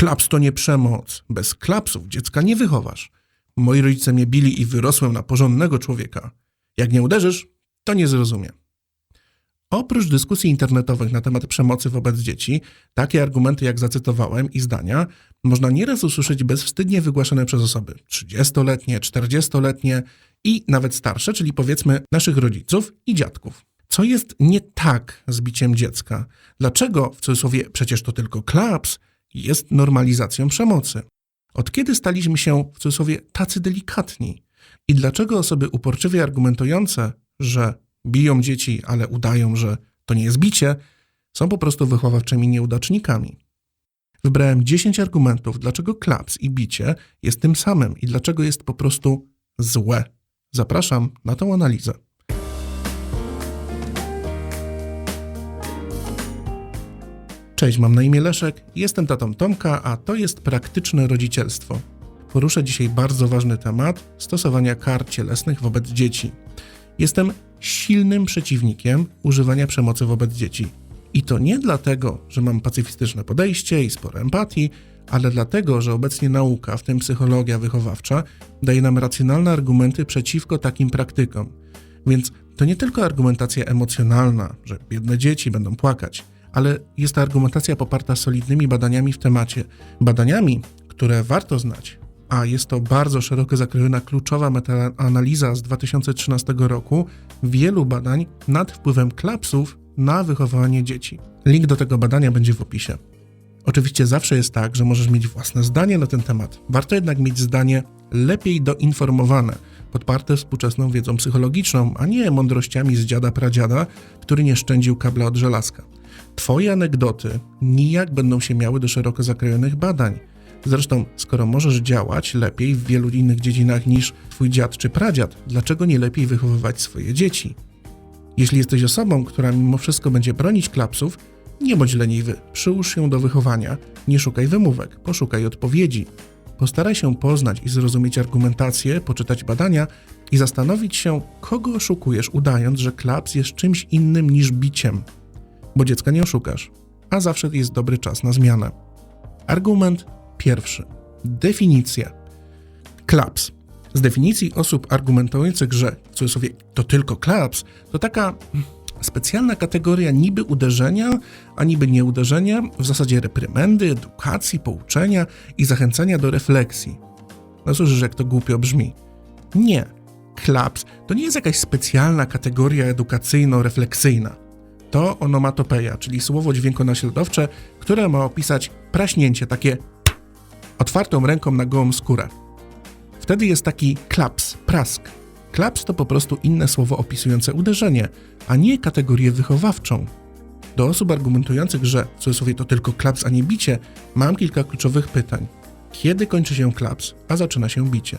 Klaps to nie przemoc. Bez klapsów dziecka nie wychowasz. Moi rodzice mnie bili i wyrosłem na porządnego człowieka. Jak nie uderzysz, to nie zrozumie. Oprócz dyskusji internetowych na temat przemocy wobec dzieci, takie argumenty jak zacytowałem i zdania można nieraz usłyszeć bezwstydnie wygłaszane przez osoby 30-letnie, 40-letnie i nawet starsze, czyli powiedzmy naszych rodziców i dziadków. Co jest nie tak z biciem dziecka? Dlaczego, w cudzysłowie, przecież to tylko klaps, jest normalizacją przemocy? Od kiedy staliśmy się, w cudzysłowie, tacy delikatni? I dlaczego osoby uporczywie argumentujące, że biją dzieci, ale udają, że to nie jest bicie, są po prostu wychowawczymi nieudacznikami? Wybrałem 10 argumentów, dlaczego klaps i bicie jest tym samym i dlaczego jest po prostu złe. Zapraszam na tą analizę. Cześć, mam na imię Leszek, jestem tatą Tomka, a to jest praktyczne rodzicielstwo. Poruszę dzisiaj bardzo ważny temat stosowania kar cielesnych wobec dzieci. Jestem silnym przeciwnikiem używania przemocy wobec dzieci. I to nie dlatego, że mam pacyfistyczne podejście i sporo empatii, ale dlatego, że obecnie nauka, w tym psychologia wychowawcza, daje nam racjonalne argumenty przeciwko takim praktykom. Więc to nie tylko argumentacja emocjonalna, że biedne dzieci będą płakać, ale jest to argumentacja poparta solidnymi badaniami w temacie. Badaniami, które warto znać, a jest to bardzo szeroko zakrojona kluczowa metaanaliza z 2013 roku wielu badań nad wpływem klapsów na wychowanie dzieci. Link do tego badania będzie w opisie. Oczywiście zawsze jest tak, że możesz mieć własne zdanie na ten temat. Warto jednak mieć zdanie lepiej doinformowane, podparte współczesną wiedzą psychologiczną, a nie mądrościami z dziada pradziada, który nie szczędził kabla od żelazka. Twoje anegdoty nijak będą się miały do szeroko zakrojonych badań. Zresztą, skoro możesz działać lepiej w wielu innych dziedzinach niż twój dziad czy pradziad, dlaczego nie lepiej wychowywać swoje dzieci? Jeśli jesteś osobą, która mimo wszystko będzie bronić klapsów, nie bądź leniwy, przyłóż się do wychowania, nie szukaj wymówek, poszukaj odpowiedzi. Postaraj się poznać i zrozumieć argumentację, poczytać badania i zastanowić się, kogo oszukujesz, udając, że klaps jest czymś innym niż biciem. Bo dziecka nie oszukasz, a zawsze jest dobry czas na zmianę. Argument pierwszy. Definicja. Klaps. Z definicji osób argumentujących, że w cudzysłowie to tylko klaps, to taka specjalna kategoria niby uderzenia, a niby nie uderzenia, w zasadzie reprymendy, edukacji, pouczenia i zachęcania do refleksji. No słyszysz, jak to głupio brzmi. Nie. Klaps to nie jest jakaś specjalna kategoria edukacyjno-refleksyjna. To onomatopeja, czyli słowo dźwiękonaśladowcze, które ma opisać praśnięcie, takie otwartą ręką na gołą skórę. Wtedy jest taki klaps, prask. Klaps to po prostu inne słowo opisujące uderzenie, a nie kategorię wychowawczą. Do osób argumentujących, że w cudzysłowie to tylko klaps, a nie bicie, mam kilka kluczowych pytań. Kiedy kończy się klaps, a zaczyna się bicie?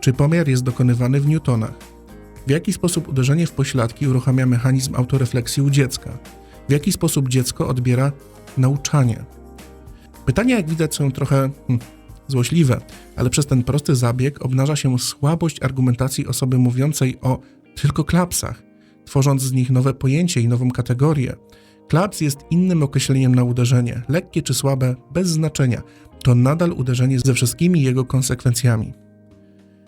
Czy pomiar jest dokonywany w newtonach? W jaki sposób uderzenie w pośladki uruchamia mechanizm autorefleksji u dziecka? W jaki sposób dziecko odbiera nauczanie? Pytania, jak widać, są trochę hmm, złośliwe, ale przez ten prosty zabieg obnaża się słabość argumentacji osoby mówiącej o tylko klapsach, tworząc z nich nowe pojęcie i nową kategorię. Klaps jest innym określeniem na uderzenie, lekkie czy słabe, bez znaczenia. To nadal uderzenie ze wszystkimi jego konsekwencjami.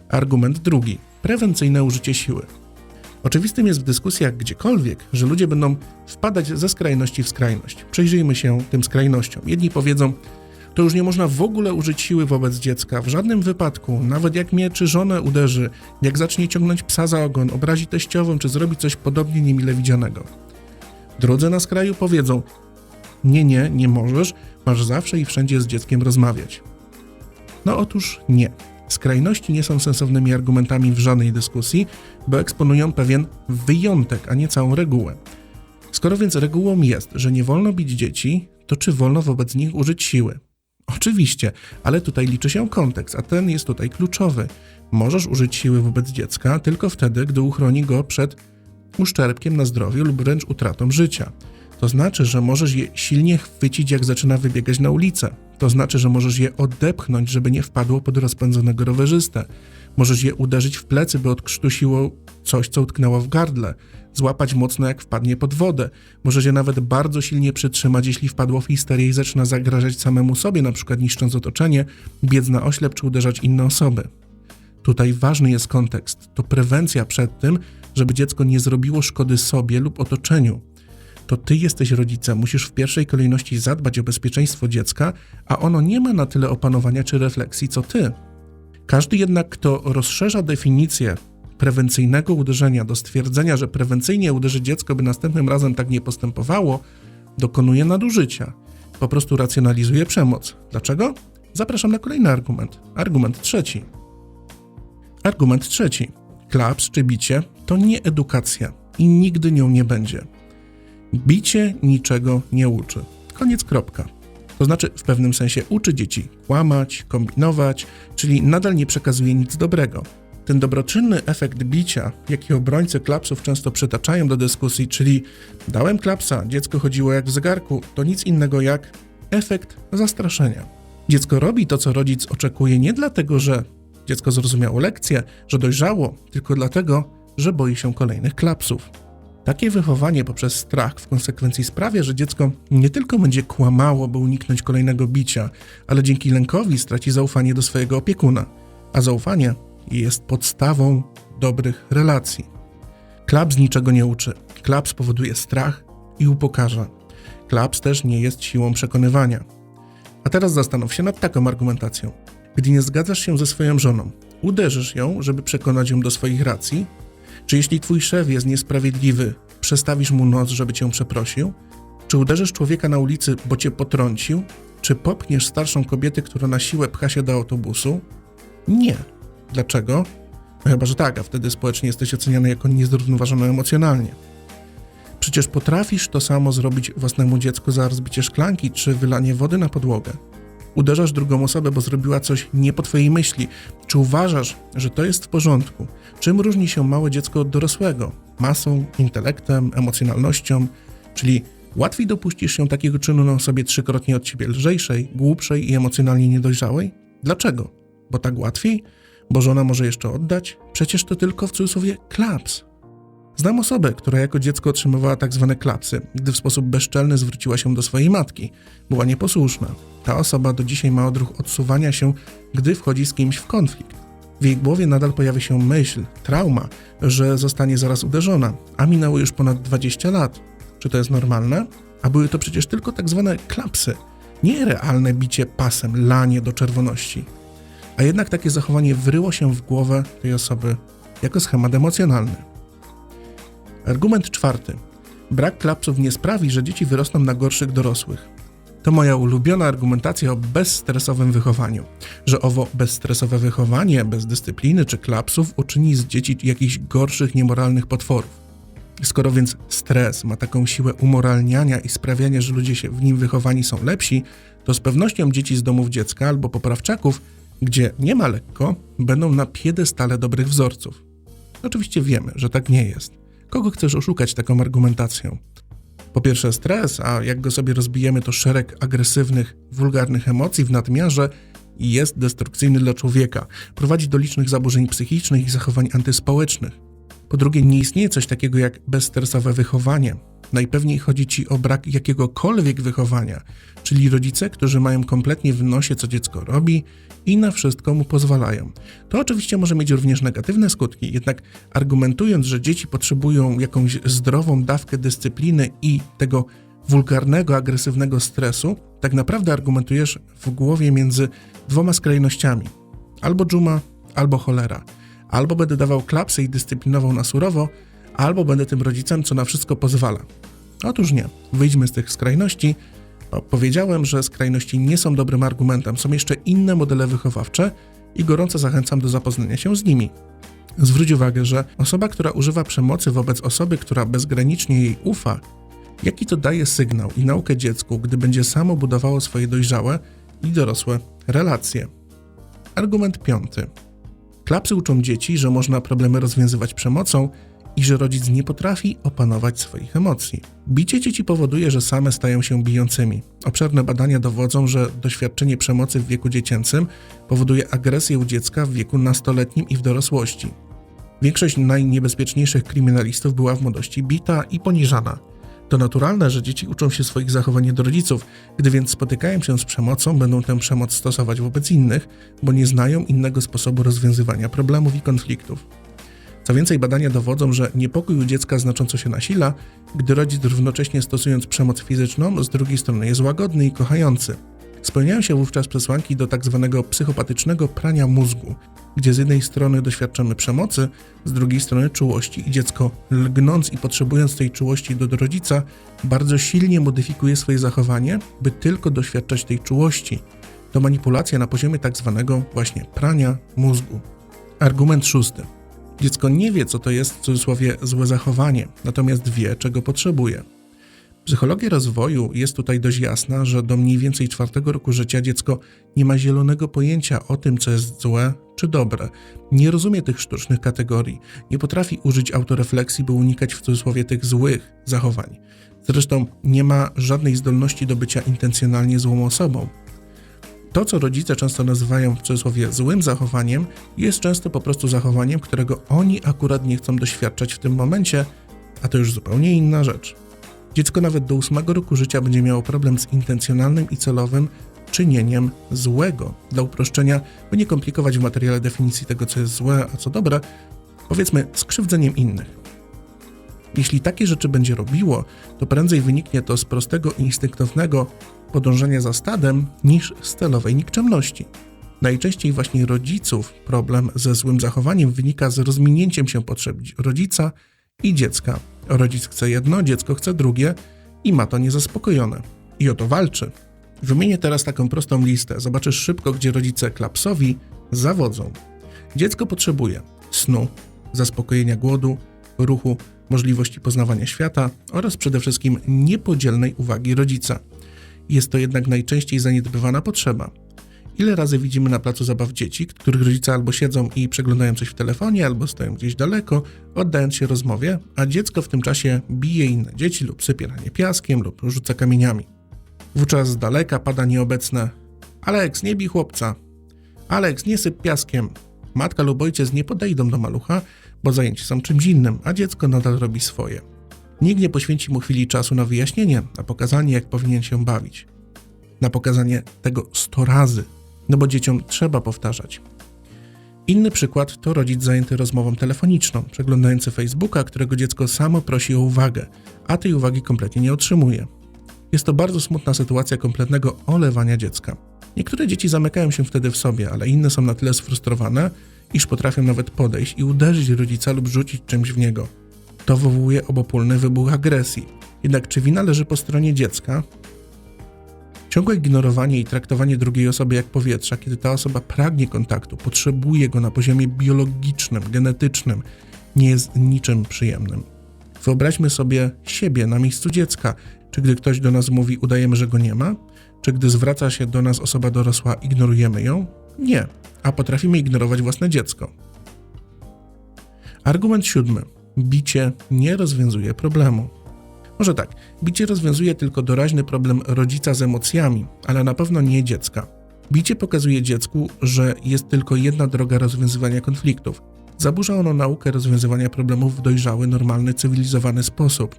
Argument drugi. Prewencyjne użycie siły. Oczywistym jest w dyskusjach gdziekolwiek, że ludzie będą wpadać ze skrajności w skrajność. Przyjrzyjmy się tym skrajnościom. Jedni powiedzą, to już nie można w ogóle użyć siły wobec dziecka, w żadnym wypadku, nawet jak mnie czy żonę uderzy, jak zacznie ciągnąć psa za ogon, obrazi teściową, czy zrobi coś podobnie niemile widzianego. Drodzy na skraju powiedzą, nie, nie, nie możesz, masz zawsze i wszędzie z dzieckiem rozmawiać. No otóż nie. Skrajności nie są sensownymi argumentami w żadnej dyskusji, bo eksponują pewien wyjątek, a nie całą regułę. Skoro więc regułą jest, że nie wolno bić dzieci, to czy wolno wobec nich użyć siły? Oczywiście, ale tutaj liczy się kontekst, a ten jest tutaj kluczowy. Możesz użyć siły wobec dziecka tylko wtedy, gdy uchroni go przed uszczerbkiem na zdrowiu lub wręcz utratą życia. To znaczy, że możesz je silnie chwycić, jak zaczyna wybiegać na ulicę. To znaczy, że możesz je odepchnąć, żeby nie wpadło pod rozpędzonego rowerzystę. Możesz je uderzyć w plecy, by odkrztusiło coś, co utknęło w gardle, złapać mocno, jak wpadnie pod wodę. Może się nawet bardzo silnie przytrzymać, jeśli wpadło w histerię i zaczyna zagrażać samemu sobie, na przykład niszcząc otoczenie, biec na oślep czy uderzać inne osoby. Tutaj ważny jest kontekst. To prewencja przed tym, żeby dziecko nie zrobiło szkody sobie lub otoczeniu. To ty jesteś rodzicem, musisz w pierwszej kolejności zadbać o bezpieczeństwo dziecka, a ono nie ma na tyle opanowania czy refleksji co ty. Każdy jednak, kto rozszerza definicję prewencyjnego uderzenia do stwierdzenia, że prewencyjnie uderzy dziecko, by następnym razem tak nie postępowało, dokonuje nadużycia. Po prostu racjonalizuje przemoc. Dlaczego? Zapraszam na kolejny argument. Argument trzeci. Argument trzeci. Klaps czy bicie to nie edukacja i nigdy nią nie będzie. Bicie niczego nie uczy. Koniec kropka. To znaczy, w pewnym sensie uczy dzieci kłamać, kombinować, czyli nadal nie przekazuje nic dobrego. Ten dobroczynny efekt bicia, jaki obrońcy klapsów często przytaczają do dyskusji, czyli dałem klapsa, dziecko chodziło jak w zegarku, to nic innego jak efekt zastraszenia. Dziecko robi to, co rodzic oczekuje nie dlatego, że dziecko zrozumiało lekcję, że dojrzało, tylko dlatego, że boi się kolejnych klapsów. Takie wychowanie poprzez strach w konsekwencji sprawia, że dziecko nie tylko będzie kłamało, by uniknąć kolejnego bicia, ale dzięki lękowi straci zaufanie do swojego opiekuna, a zaufanie jest podstawą dobrych relacji. Klaps niczego nie uczy. Klaps powoduje strach i upokarza. Klaps też nie jest siłą przekonywania. A teraz zastanów się nad taką argumentacją. Gdy nie zgadzasz się ze swoją żoną, uderzysz ją, żeby przekonać ją do swoich racji? Czy jeśli twój szef jest niesprawiedliwy, przestawisz mu nos, żeby cię przeprosił? Czy uderzysz człowieka na ulicy, bo cię potrącił? Czy popchniesz starszą kobietę, która na siłę pcha się do autobusu? Nie. Dlaczego? No chyba, że tak, a wtedy społecznie jesteś oceniany jako niezrównoważony emocjonalnie. Przecież potrafisz to samo zrobić własnemu dziecku za rozbicie szklanki czy wylanie wody na podłogę. Uderzasz drugą osobę, bo zrobiła coś nie po twojej myśli. Czy uważasz, że to jest w porządku? Czym różni się małe dziecko od dorosłego? Masą, intelektem, emocjonalnością? Czyli łatwiej dopuścisz się takiego czynu na osobie trzykrotnie od ciebie lżejszej, głupszej i emocjonalnie niedojrzałej? Dlaczego? Bo tak łatwiej? Bo żona może jeszcze oddać? Przecież to tylko w cudzysłowie klaps. Znam osobę, która jako dziecko otrzymywała tak zwane klapsy, gdy w sposób bezczelny zwróciła się do swojej matki. Była nieposłuszna. Ta osoba do dzisiaj ma odruch odsuwania się, gdy wchodzi z kimś w konflikt. W jej głowie nadal pojawia się myśl, trauma, że zostanie zaraz uderzona, a minęło już ponad 20 lat. Czy to jest normalne? A były to przecież tylko tak zwane klapsy, nie realne bicie pasem, lanie do czerwoności. A jednak takie zachowanie wryło się w głowę tej osoby jako schemat emocjonalny. Argument czwarty. Brak klapsów nie sprawi, że dzieci wyrosną na gorszych dorosłych. To moja ulubiona argumentacja o bezstresowym wychowaniu, że owo bezstresowe wychowanie, bez dyscypliny czy klapsów uczyni z dzieci jakichś gorszych, niemoralnych potworów. Skoro więc stres ma taką siłę umoralniania i sprawiania, że ludzie się w nim wychowani są lepsi, to z pewnością dzieci z domów dziecka albo poprawczaków, gdzie nie ma lekko, będą na piedestale dobrych wzorców. Oczywiście wiemy, że tak nie jest. Kogo chcesz oszukać taką argumentacją? Po pierwsze stres, a jak go sobie rozbijemy, to szereg agresywnych, wulgarnych emocji w nadmiarze jest destrukcyjny dla człowieka. Prowadzi do licznych zaburzeń psychicznych i zachowań antyspołecznych. Po drugie, nie istnieje coś takiego jak bezstresowe wychowanie. Najpewniej chodzi ci o brak jakiegokolwiek wychowania, czyli rodzice, którzy mają kompletnie w nosie, co dziecko robi i na wszystko mu pozwalają. To oczywiście może mieć również negatywne skutki, jednak argumentując, że dzieci potrzebują jakąś zdrową dawkę dyscypliny i tego wulgarnego, agresywnego stresu, tak naprawdę argumentujesz w głowie między dwoma skrajnościami: albo dżuma, albo cholera. Albo będę dawał klapsy i dyscyplinował na surowo, albo będę tym rodzicem, co na wszystko pozwala. Otóż nie. Wyjdźmy z tych skrajności. O, powiedziałem, że skrajności nie są dobrym argumentem. Są jeszcze inne modele wychowawcze i gorąco zachęcam do zapoznania się z nimi. Zwróć uwagę, że osoba, która używa przemocy wobec osoby, która bezgranicznie jej ufa, jaki to daje sygnał i naukę dziecku, gdy będzie samo budowało swoje dojrzałe i dorosłe relacje. Argument piąty. Klapsy uczą dzieci, że można problemy rozwiązywać przemocą i że rodzic nie potrafi opanować swoich emocji. Bicie dzieci powoduje, że same stają się bijącymi. Obszerne badania dowodzą, że doświadczenie przemocy w wieku dziecięcym powoduje agresję u dziecka w wieku nastoletnim i w dorosłości. Większość najniebezpieczniejszych kryminalistów była w młodości bita i poniżana. To naturalne, że dzieci uczą się swoich zachowań od rodziców, gdy więc spotykają się z przemocą, będą tę przemoc stosować wobec innych, bo nie znają innego sposobu rozwiązywania problemów i konfliktów. Co więcej, badania dowodzą, że niepokój u dziecka znacząco się nasila, gdy rodzic równocześnie stosując przemoc fizyczną, z drugiej strony jest łagodny i kochający. Spełniają się wówczas przesłanki do tak zwanego psychopatycznego prania mózgu, gdzie z jednej strony doświadczamy przemocy, z drugiej strony czułości i dziecko, lgnąc i potrzebując tej czułości do rodzica, bardzo silnie modyfikuje swoje zachowanie, by tylko doświadczać tej czułości. To manipulacja na poziomie tak zwanego właśnie prania mózgu. Argument szósty. Dziecko nie wie, co to jest w cudzysłowie złe zachowanie, natomiast wie, czego potrzebuje. Psychologia rozwoju jest tutaj dość jasna, że do mniej więcej czwartego roku życia dziecko nie ma zielonego pojęcia o tym, co jest złe czy dobre. Nie rozumie tych sztucznych kategorii, nie potrafi użyć autorefleksji, by unikać w cudzysłowie tych złych zachowań. Zresztą nie ma żadnej zdolności do bycia intencjonalnie złą osobą. To, co rodzice często nazywają w cudzysłowie złym zachowaniem, jest często po prostu zachowaniem, którego oni akurat nie chcą doświadczać w tym momencie, a to już zupełnie inna rzecz. Dziecko nawet do ósmego roku życia będzie miało problem z intencjonalnym i celowym czynieniem złego. Dla uproszczenia, by nie komplikować w materiale definicji tego, co jest złe, a co dobre, powiedzmy skrzywdzeniem innych. Jeśli takie rzeczy będzie robiło, to prędzej wyniknie to z prostego instynktownego podążania za stadem niż z celowej nikczemności. Najczęściej właśnie rodziców problem ze złym zachowaniem wynika z rozminięciem się potrzeb rodzica i dziecka. Rodzic chce jedno, dziecko chce drugie i ma to niezaspokojone. I o to walczy. Wymienię teraz taką prostą listę. Zobaczysz szybko, gdzie rodzice klapsowi zawodzą. Dziecko potrzebuje snu, zaspokojenia głodu, ruchu, możliwości poznawania świata oraz przede wszystkim niepodzielnej uwagi rodzica. Jest to jednak najczęściej zaniedbywana potrzeba. Ile razy widzimy na placu zabaw dzieci, których rodzice albo siedzą i przeglądają coś w telefonie, albo stoją gdzieś daleko, oddając się rozmowie, a dziecko w tym czasie bije inne dzieci lub sypie na nie piaskiem lub rzuca kamieniami. Wówczas z daleka pada nieobecne Aleks, nie bij chłopca. Aleks, nie syp piaskiem. Matka lub ojciec nie podejdą do malucha, bo zajęci są czymś innym, a dziecko nadal robi swoje. Nikt nie poświęci mu chwili czasu na wyjaśnienie, na pokazanie, jak powinien się bawić. Na pokazanie tego 100 razy, no bo dzieciom trzeba powtarzać. Inny przykład to rodzic zajęty rozmową telefoniczną, przeglądający Facebooka, którego dziecko samo prosi o uwagę, a tej uwagi kompletnie nie otrzymuje. Jest to bardzo smutna sytuacja kompletnego olewania dziecka. Niektóre dzieci zamykają się wtedy w sobie, ale inne są na tyle sfrustrowane, iż potrafią nawet podejść i uderzyć rodzica lub rzucić czymś w niego. To wywołuje obopólny wybuch agresji. Jednak czy wina leży po stronie dziecka? Ciągłe ignorowanie i traktowanie drugiej osoby jak powietrza, kiedy ta osoba pragnie kontaktu, potrzebuje go na poziomie biologicznym, genetycznym, nie jest niczym przyjemnym. Wyobraźmy sobie siebie na miejscu dziecka. Czy gdy ktoś do nas mówi, udajemy, że go nie ma? Czy gdy zwraca się do nas osoba dorosła, ignorujemy ją? Nie, a potrafimy ignorować własne dziecko. Argument siódmy. Bicie nie rozwiązuje problemu. Może tak, bicie rozwiązuje tylko doraźny problem rodzica z emocjami, ale na pewno nie dziecka. Bicie pokazuje dziecku, że jest tylko jedna droga rozwiązywania konfliktów. Zaburza ono naukę rozwiązywania problemów w dojrzały, normalny, cywilizowany sposób.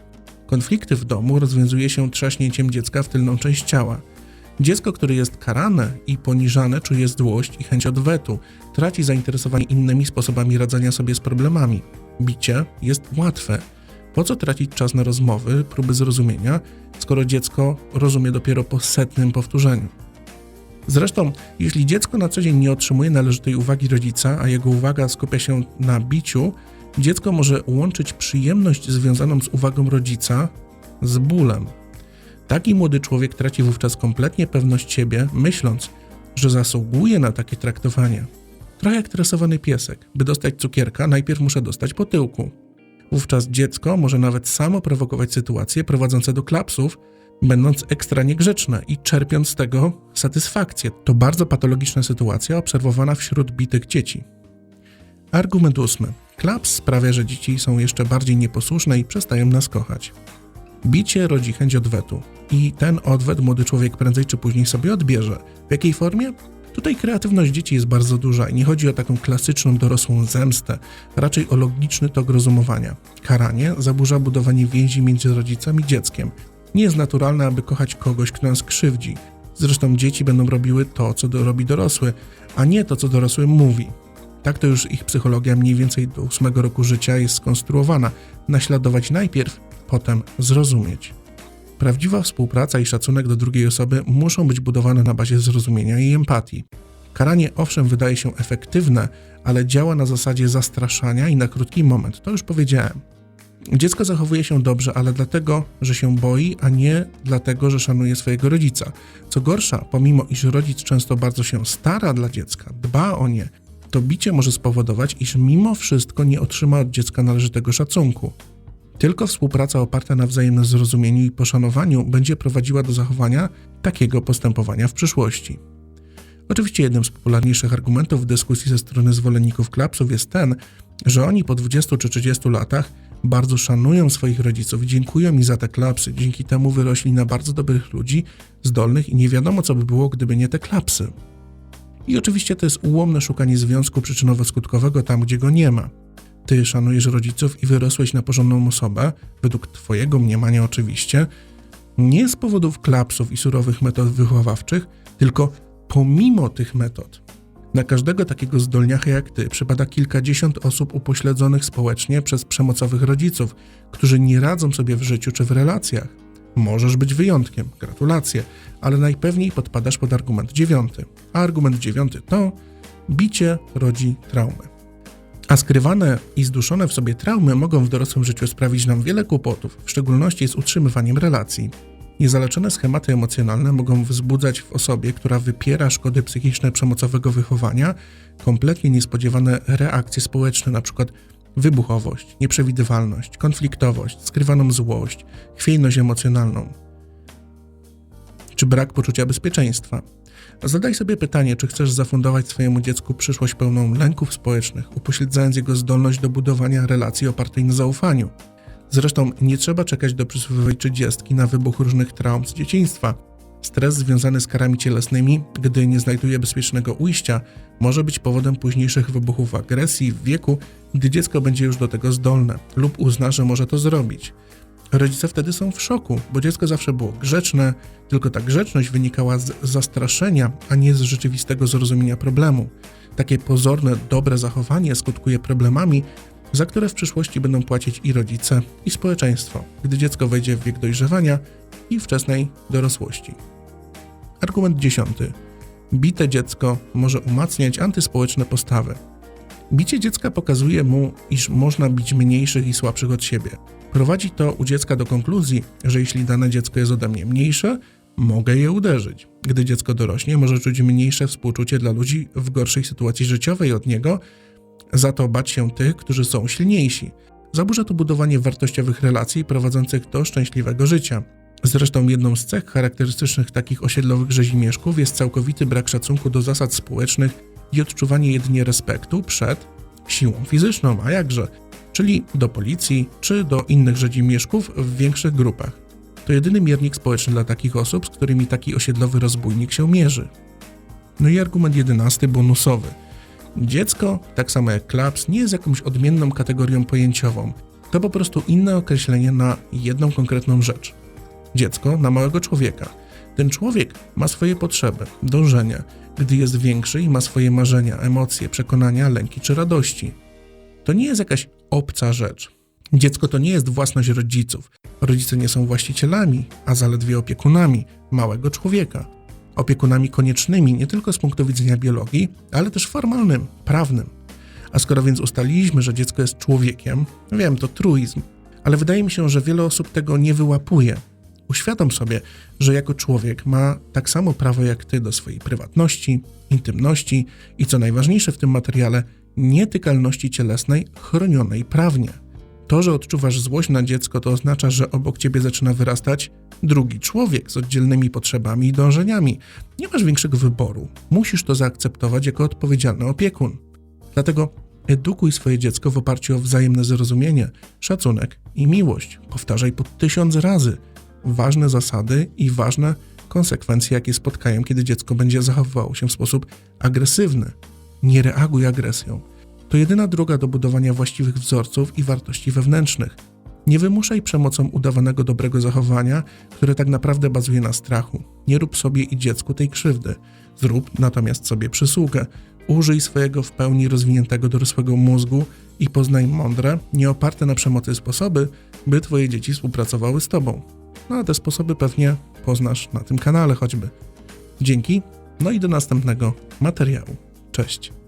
Konflikty w domu rozwiązuje się trzaśnięciem dziecka w tylną część ciała. Dziecko, które jest karane i poniżane, czuje złość i chęć odwetu, traci zainteresowanie innymi sposobami radzenia sobie z problemami. Bicie jest łatwe. Po co tracić czas na rozmowy, próby zrozumienia, skoro dziecko rozumie dopiero po setnym powtórzeniu? Zresztą, jeśli dziecko na co dzień nie otrzymuje należytej uwagi rodzica, a jego uwaga skupia się na biciu, dziecko może łączyć przyjemność związaną z uwagą rodzica z bólem. Taki młody człowiek traci wówczas kompletnie pewność siebie, myśląc, że zasługuje na takie traktowanie. Trochę jak tresowany piesek. By dostać cukierka, najpierw muszę dostać po tyłku. Wówczas dziecko może nawet samo prowokować sytuacje prowadzące do klapsów, będąc ekstra niegrzeczne i czerpiąc z tego satysfakcję. To bardzo patologiczna sytuacja obserwowana wśród bitych dzieci. Argument ósmy. Klaps sprawia, że dzieci są jeszcze bardziej nieposłuszne i przestają nas kochać. Bicie rodzi chęć odwetu i ten odwet młody człowiek prędzej czy później sobie odbierze. W jakiej formie? Tutaj kreatywność dzieci jest bardzo duża i nie chodzi o taką klasyczną dorosłą zemstę, raczej o logiczny tok rozumowania. Karanie zaburza budowanie więzi między rodzicem i dzieckiem. Nie jest naturalne, aby kochać kogoś, kto nas krzywdzi. Zresztą dzieci będą robiły to, co robi dorosły, a nie to, co dorosły mówi. Tak to już ich psychologia mniej więcej do ósmego roku życia jest skonstruowana. Naśladować najpierw, potem zrozumieć. Prawdziwa współpraca i szacunek do drugiej osoby muszą być budowane na bazie zrozumienia i empatii. Karanie owszem wydaje się efektywne, ale działa na zasadzie zastraszania i na krótki moment, to już powiedziałem. Dziecko zachowuje się dobrze, ale dlatego, że się boi, a nie dlatego, że szanuje swojego rodzica. Co gorsza, pomimo iż rodzic często bardzo się stara dla dziecka, dba o nie, to bicie może spowodować, iż mimo wszystko nie otrzyma od dziecka należytego szacunku. Tylko współpraca oparta na wzajemnym zrozumieniu i poszanowaniu będzie prowadziła do zachowania takiego postępowania w przyszłości. Oczywiście jednym z popularniejszych argumentów w dyskusji ze strony zwolenników klapsów jest ten, że oni po 20 czy 30 latach bardzo szanują swoich rodziców i dziękują mi za te klapsy. Dzięki temu wyrośli na bardzo dobrych ludzi, zdolnych i nie wiadomo co by było, gdyby nie te klapsy. I oczywiście to jest ułomne szukanie związku przyczynowo-skutkowego tam, gdzie go nie ma. Ty szanujesz rodziców i wyrosłeś na porządną osobę, według Twojego mniemania oczywiście, nie z powodów klapsów i surowych metod wychowawczych, tylko pomimo tych metod. Na każdego takiego zdolniacha jak ty przypada kilkadziesiąt osób upośledzonych społecznie przez przemocowych rodziców, którzy nie radzą sobie w życiu czy w relacjach. Możesz być wyjątkiem, gratulacje, ale najpewniej podpadasz pod argument dziewiąty. A argument dziewiąty to bicie rodzi traumy. A skrywane i zduszone w sobie traumy mogą w dorosłym życiu sprawić nam wiele kłopotów, w szczególności z utrzymywaniem relacji. Niezaleczone schematy emocjonalne mogą wzbudzać w osobie, która wypiera szkody psychiczne przemocowego wychowania, kompletnie niespodziewane reakcje społeczne, np. wybuchowość, nieprzewidywalność, konfliktowość, skrywaną złość, chwiejność emocjonalną czy brak poczucia bezpieczeństwa. Zadaj sobie pytanie, czy chcesz zafundować swojemu dziecku przyszłość pełną lęków społecznych, upośledzając jego zdolność do budowania relacji opartej na zaufaniu. Zresztą nie trzeba czekać do przysłowiowej trzydziestki na wybuch różnych traum z dzieciństwa. Stres związany z karami cielesnymi, gdy nie znajduje bezpiecznego ujścia, może być powodem późniejszych wybuchów agresji w wieku, gdy dziecko będzie już do tego zdolne lub uzna, że może to zrobić. Rodzice wtedy są w szoku, bo dziecko zawsze było grzeczne, tylko ta grzeczność wynikała z zastraszenia, a nie z rzeczywistego zrozumienia problemu. Takie pozorne, dobre zachowanie skutkuje problemami, za które w przyszłości będą płacić i rodzice, i społeczeństwo, gdy dziecko wejdzie w wiek dojrzewania i wczesnej dorosłości. Argument dziesiąty. Bite dziecko może umacniać antyspołeczne postawy. Bicie dziecka pokazuje mu, iż można bić mniejszych i słabszych od siebie. Prowadzi to u dziecka do konkluzji, że jeśli dane dziecko jest ode mnie mniejsze, mogę je uderzyć. Gdy dziecko dorośnie, może czuć mniejsze współczucie dla ludzi w gorszej sytuacji życiowej od niego, za to bać się tych, którzy są silniejsi. Zaburza to budowanie wartościowych relacji prowadzących do szczęśliwego życia. Zresztą jedną z cech charakterystycznych takich osiedlowych rzezimieszków jest całkowity brak szacunku do zasad społecznych i odczuwanie jedynie respektu przed siłą fizyczną, a jakże, czyli do policji czy do innych rzezimieszków w większych grupach. To jedyny miernik społeczny dla takich osób, z którymi taki osiedlowy rozbójnik się mierzy. No i argument jedenasty, bonusowy. Dziecko, tak samo jak klaps, nie jest jakąś odmienną kategorią pojęciową. To po prostu inne określenie na jedną konkretną rzecz. Dziecko na małego człowieka. Ten człowiek ma swoje potrzeby, dążenia, gdy jest większy i ma swoje marzenia, emocje, przekonania, lęki czy radości. To nie jest jakaś obca rzecz. Dziecko to nie jest własność rodziców. Rodzice nie są właścicielami, a zaledwie opiekunami małego człowieka. Opiekunami koniecznymi nie tylko z punktu widzenia biologii, ale też formalnym, prawnym. A skoro więc ustaliliśmy, że dziecko jest człowiekiem, wiem, to truizm, ale wydaje mi się, że wiele osób tego nie wyłapuje. Uświadom sobie, że jako człowiek ma tak samo prawo jak ty do swojej prywatności, intymności i co najważniejsze w tym materiale, nietykalności cielesnej chronionej prawnie. To, że odczuwasz złość na dziecko, to oznacza, że obok ciebie zaczyna wyrastać drugi człowiek z oddzielnymi potrzebami i dążeniami. Nie masz większego wyboru. Musisz to zaakceptować jako odpowiedzialny opiekun. Dlatego edukuj swoje dziecko w oparciu o wzajemne zrozumienie, szacunek i miłość. Powtarzaj po tysiąc razy ważne zasady i ważne konsekwencje, jakie spotkają, kiedy dziecko będzie zachowywało się w sposób agresywny. Nie reaguj agresją. To jedyna droga do budowania właściwych wzorców i wartości wewnętrznych. Nie wymuszaj przemocą udawanego dobrego zachowania, które tak naprawdę bazuje na strachu. Nie rób sobie i dziecku tej krzywdy. Zrób natomiast sobie przysługę. Użyj swojego w pełni rozwiniętego dorosłego mózgu i poznaj mądre, nieoparte na przemocy sposoby, by twoje dzieci współpracowały z tobą. No a te sposoby pewnie poznasz na tym kanale choćby. Dzięki, no i do następnego materiału. Cześć.